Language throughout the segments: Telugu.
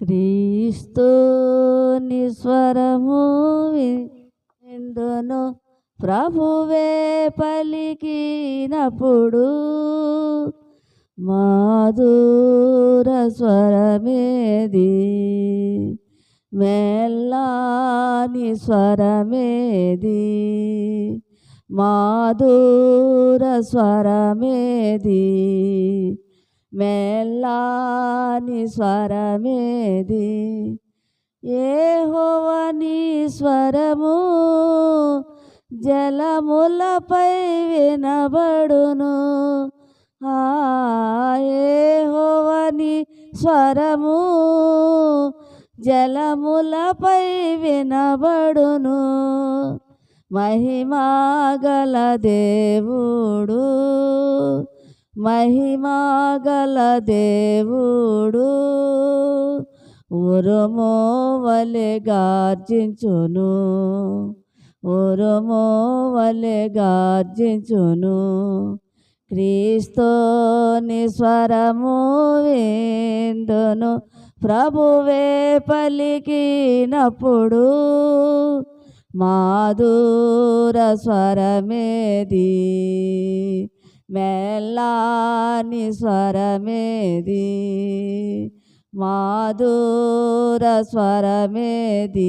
క్రీస్తుని స్వరము విందును ప్రభువే పలికినప్పుడు మాధుర స్వరమేది మెల్లాని స్వరమేది మాధుర స్వరమేది మెల్లాని స్వరమేది. ఏహోవని స్వరము జలములపై వినబడును. ఏహోవని స్వరము జలములపై వినబడును. మహిమాగల దేవుడు మహిమాగల దేవుడు ఉరుమో వలె గార్జించును ఉరుమో వలె గార్జించును. క్రీస్తోని స్వరము విందును ప్రభువే పలికినప్పుడు మాధుర స్వరమేది. మెల్లాని స్వరమేది? మాధుర స్వరమేది?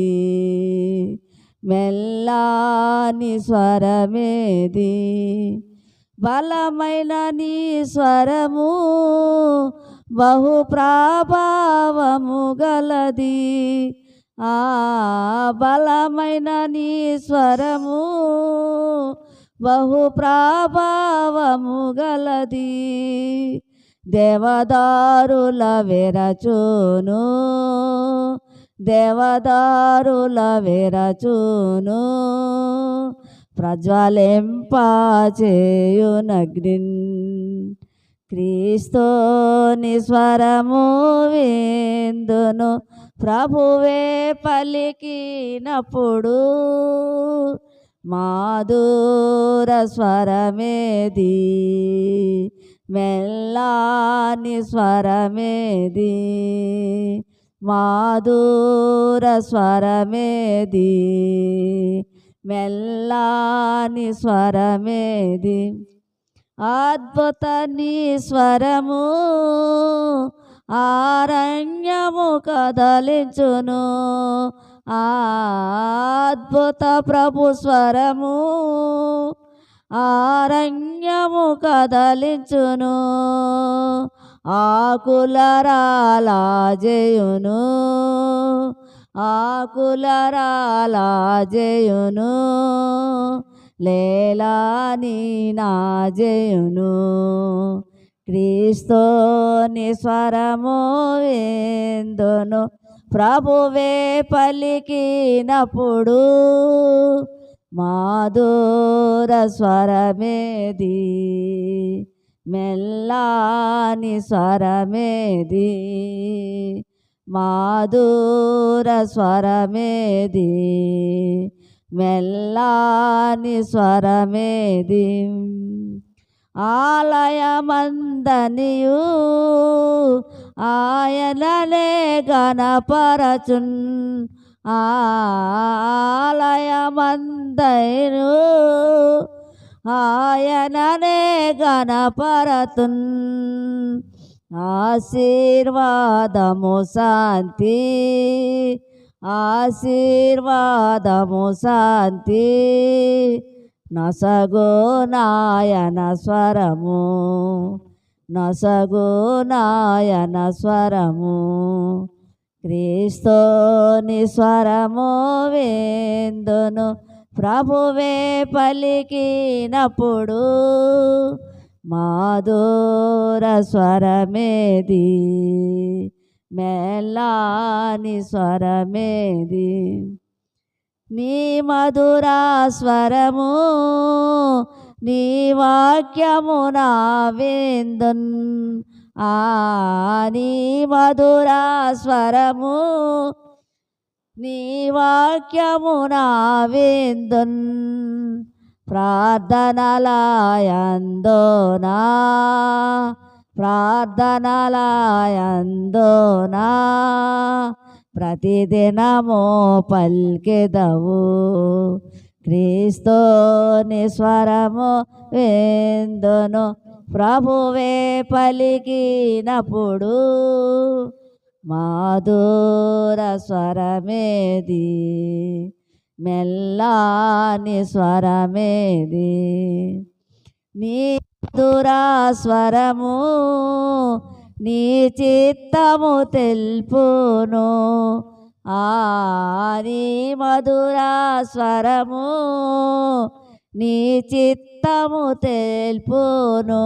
మెల్లాని స్వరమేది? బలమైన నీ స్వరము బహు ప్రాభావము గలది. ఆ బలమైన నీ స్వరము బహు ప్రభావము గలది దేవదారుల వెరచును. దేవదారుల వెరచును. ప్రజ్వలింపచేయునగ్నిన్ క్రీస్తోని స్వరము విందును. ప్రభువే పలికినప్పుడు మాధుర స్వరమేది మెల్లాని స్వరమేది మాధుర స్వరమేది మెల్లాని స్వరమేది. అద్భుత స్వరము ఆరణ్యము కదలించును అద్భుత ప్రభు స్వరము ఆరణ్యము కదలించును ఆకులరాలాజయును ఆకులరాలాజయును లేలాని నాజయును క్రీస్తోని స్వరము విందును ప్రభువే పలికినప్పుడు మాధుర స్వరమేది మెల్లాని స్వరమేది మాధుర స్వరమేది మెల్లాని స్వరమేది. ఆలయమందనియు ఆయనలే గణపరచున్. ఆలయమందైను ఆయననే గణపరతున్ ఆశీర్వాదము శాంతి ఆశీర్వాదము శాంతి. నసగో నాయన స్వరము నసగో నాయన స్వరము క్రీస్తోని స్వరము వేందును. ప్రభువే పలికినప్పుడు మాధుర స్వరమేది మేలాని స్వరమేది. నీ మధుర స్వరము నీ వాక్యము నా విందున్ ఆ నీ మధుర స్వరము నీ వాక్యము నా విందున్ ప్రార్థనలాయందోనా ప్రార్థనలాయందోనా ప్రతిదినము పల్కెదవు. క్రీస్తోని స్వరము వేందును ప్రభువే పలికినప్పుడు మాధుర స్వరమేది మెల్లాని స్వరమేది. నీ మధురా స్వరము నీ చిత్తము తెల్పును. ఆ నీ మధురా స్వరము నీ చిత్తము తెల్పును.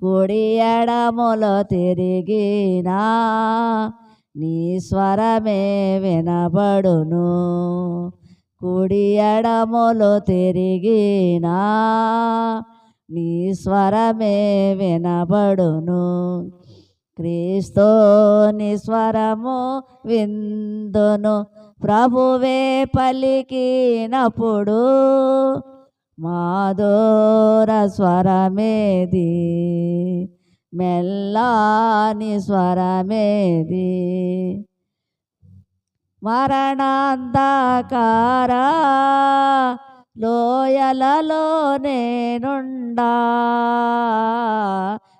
కుడి ఎడములో తిరిగినా నీ స్వరమే వినబడును. కుడి ఎడములో తిరిగినా నీ స్వరమే వినబడును. క్రీస్తోని స్వరము విందును. ప్రభువే పలికినప్పుడు మాధోర స్వరమేది? మెల్లాని స్వరమేది? మరణాంధకార లోయలలో నేనుండా.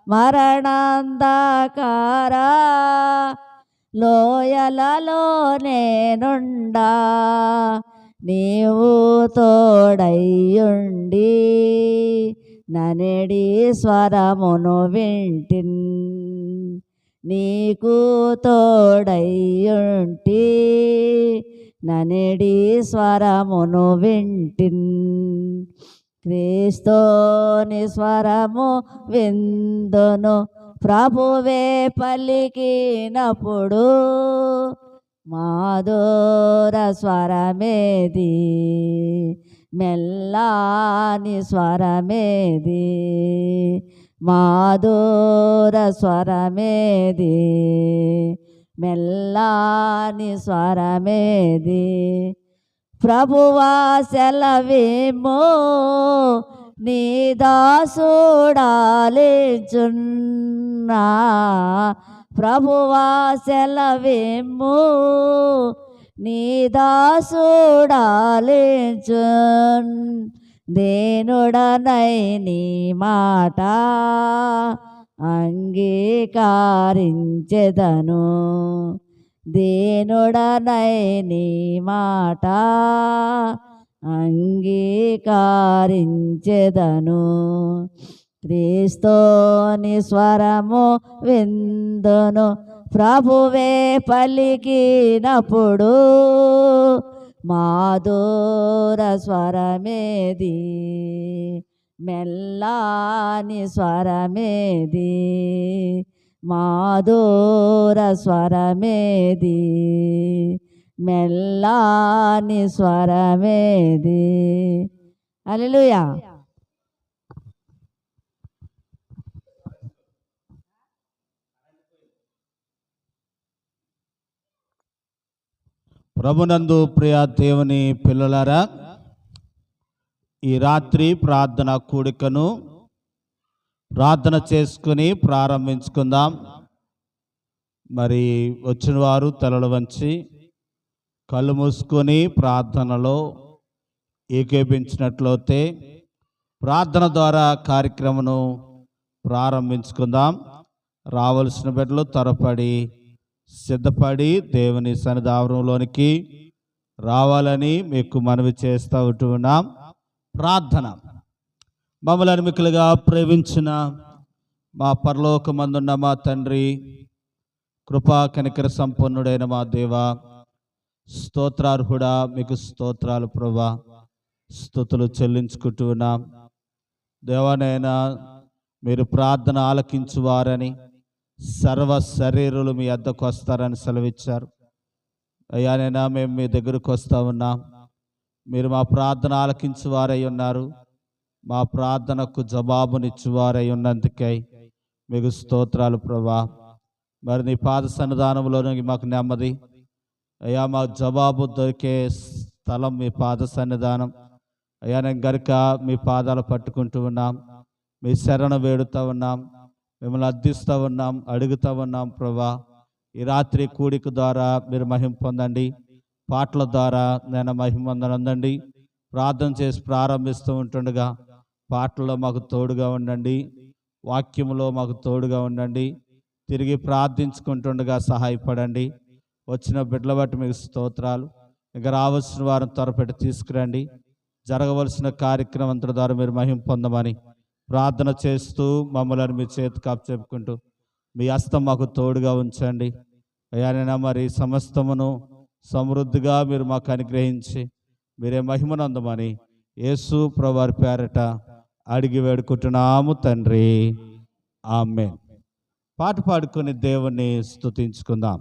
మరణాంధకార. లోయలలో నేనుండా. నీవు తోడయ్యుండి ననడి స్వరమును వింటిన్. నీకు తోడయ్యుంటి ననేడి స్వరమును వింటిన్. క్రీస్తోని స్వరము విందును ప్రభువే పలికినప్పుడు మాధుర స్వరమేది మెల్లాని స్వరమేది మాధుర స్వరమేది. మెల్లాని స్వరమేది. ప్రభువా సెలవేమో నీ దాసుడాలేచున్నా. ప్రభువా సెలవేమో నీ దాసుడాలేచున్. దేనుడనై నీ మాట అంగీకారించెదను. దేనుడనై నీ మాట అంగీకారించెదను. క్రీస్తోని స్వరము విందును ప్రభువే పలికినప్పుడు మాధుర స్వరమేది? మెల్లాని స్వరమేది మాధోర స్వరమేది మెల్లాని స్వరమేది. అలెలుయా ప్రభునందు ప్రియ దేవుని పిల్లలారా ఈ రాత్రి ప్రార్థన కూడికను ప్రార్థన చేసుకుని ప్రారంభించుకుందాం. మరి వచ్చిన వారు తలలు వంచి కళ్ళు మూసుకొని ప్రార్థనలో ఏకేపించినట్లయితే ప్రార్థన ద్వారా కార్యక్రమను ప్రారంభించుకుందాం. రావలసిన బిడ్డలు త్వరపడి సిద్ధపడి దేవుని సన్నిధావరంలోనికి రావాలని మీకు మనవి చేస్తూ ఉంటున్నాం. ప్రార్థన. మమ్మల్ని మిక్కులుగా ప్రేమించిన మా పరలోకమందున్న మా తండ్రి కృపా కనికర సంపన్నుడైన మా దేవ స్తోత్రార్హుడా మీకు స్తోత్రాలు ప్రభా. స్థుతులు చెల్లించుకుంటూ ఉన్నాం. దేవానైనా మీరు ప్రార్థన ఆలకించువారని సర్వ శరీరులు మీ అద్దకు వస్తారని సెలవిచ్చారు. అయ్యానైనా మేము మీ దగ్గరకు వస్తా ఉన్నాం. మీరు మా ప్రార్థన ఆలకించువారై ఉన్నారు. మా ప్రార్థనకు జవాబునిచ్చువారై ఉన్నందుకై మీకు స్తోత్రాలు ప్రభా. మరి నీ పాద సన్నిధానంలోని మాకు నెమ్మది. అయ్యా మా జవాబు దొరికే స్థలం మీ పాద సన్నిధానం. అయ్యా నేను గనుక మీ పాదాలు పట్టుకుంటూ ఉన్నాం మీ శరణ వేడుతూ ఉన్నాం మిమ్మల్ని అర్థిస్తూ ఉన్నాం అడుగుతూ ఉన్నాం ప్రభా. ఈ రాత్రి కూడిక ద్వారా మీరు మహిం పొందండి. పాటల ద్వారా నేను మహిమ పొందనందండి ప్రార్థన చేసి ప్రారంభిస్తూ ఉంటుండగా పాటల్లో మాకు తోడుగా ఉండండి. వాక్యంలో మాకు తోడుగా ఉండండి. తిరిగి ప్రార్థించుకుంటుండగా సహాయపడండి. వచ్చిన బిడ్డల బట్టి మీకు స్తోత్రాలు. ఇంకా రావాల్సిన వారిని త్వరపెట్టి తీసుకురండి. జరగవలసిన కార్యక్రమం అంతటి ద్వారా మీరు మహిం పొందమని ప్రార్థన చేస్తూ మమ్మల్ని మీ చేతి కాపు చెప్పుకుంటూ మీ హస్తం మాకు తోడుగా ఉంచండి. అయ్యానైనా మరి సమస్తమును సమృద్ధిగా మీరు మాకు అనుగ్రహించి మీరే మహిమనందమని యేసు ప్రవారి పేరట అడిగి వేడుకుంటున్నాము తండ్రి. ఆమె పాట పాడుకుని దేవుణ్ణి స్థుతించుకుందాం